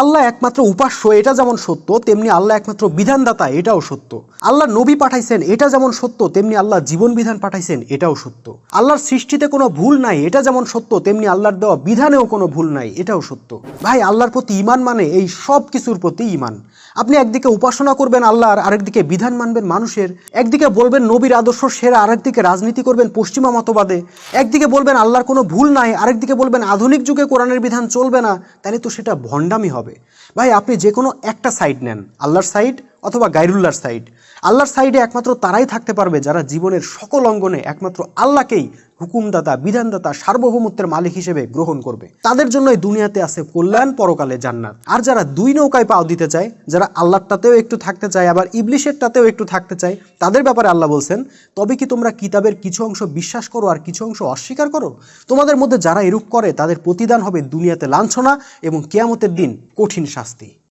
আল্লাহ একমাত্র উপাস্য, এটা যেমন সত্য, তেমনি আল্লাহ একমাত্র বিধানদাতা, এটাও সত্য। আল্লাহ নবী পাঠাইছেন, এটা যেমন সত্য, তেমনি আল্লাহ জীবন বিধান পাঠাইছেন, এটাও সত্য। আল্লাহর সৃষ্টিতে কোনো ভুল নাই, এটা যেমন সত্য, তেমনি আল্লাহর দেওয়া বিধানেও কোনো ভুল নাই, এটাও সত্য। ভাই, আল্লাহর প্রতি ইমান মানে এই সব কিছুর প্রতি ইমান আপনি একদিকে উপাসনা করবেন আল্লাহর আরেকদিকে বিধান মানবেন মানুষের। একদিকে বলবেন নবীর আদর্শ সেরা, আরেকদিকে রাজনীতি করবেন পশ্চিমা মতবাদে। একদিকে বলবেন আল্লাহর কোনো ভুল নাই, আরেকদিকে বলবেন আধুনিক যুগে কোরআনের বিধান চলবে না, তাহলে তো সেটা ভণ্ডামি হবে। ভাই আপনি যে কোনো একটা সাইড নেন আল্লাহর সাইড অথবা গাইরুল্লাহর সাইড আল্লাহর সাইডে একমাত্র তারাই থাকতে পারবে যারা জীবনের সকল অঙ্গনে একমাত্র আল্লাহকেই হুকুমদাতা, বিধানদাতা, সার্বভৌমত্বের মালিক হিসেবে গ্রহণ করবে। তাদের জন্যই দুনিয়াতে আছে কল্যাণ, পরকালে জান্নাত। আর যারা দুই নৌকায় পাও দিতে চায়, যারা আল্লাহটাতেও একটু থাকতে চায়, আবার ইবলিশেরটাতেও একটু থাকতে চায়, তাদের ব্যাপারে আল্লাহ বলছেন, তবে কি তোমরা কিতাবের কিছু অংশ বিশ্বাস করো আর কিছু অংশ অস্বীকার করো? তোমাদের মধ্যে যারা এরূপ করে, তাদের প্রতিদান হবে দুনিয়াতে লাঞ্ছনা এবং কেয়ামতের দিন কঠিন শাস্তি।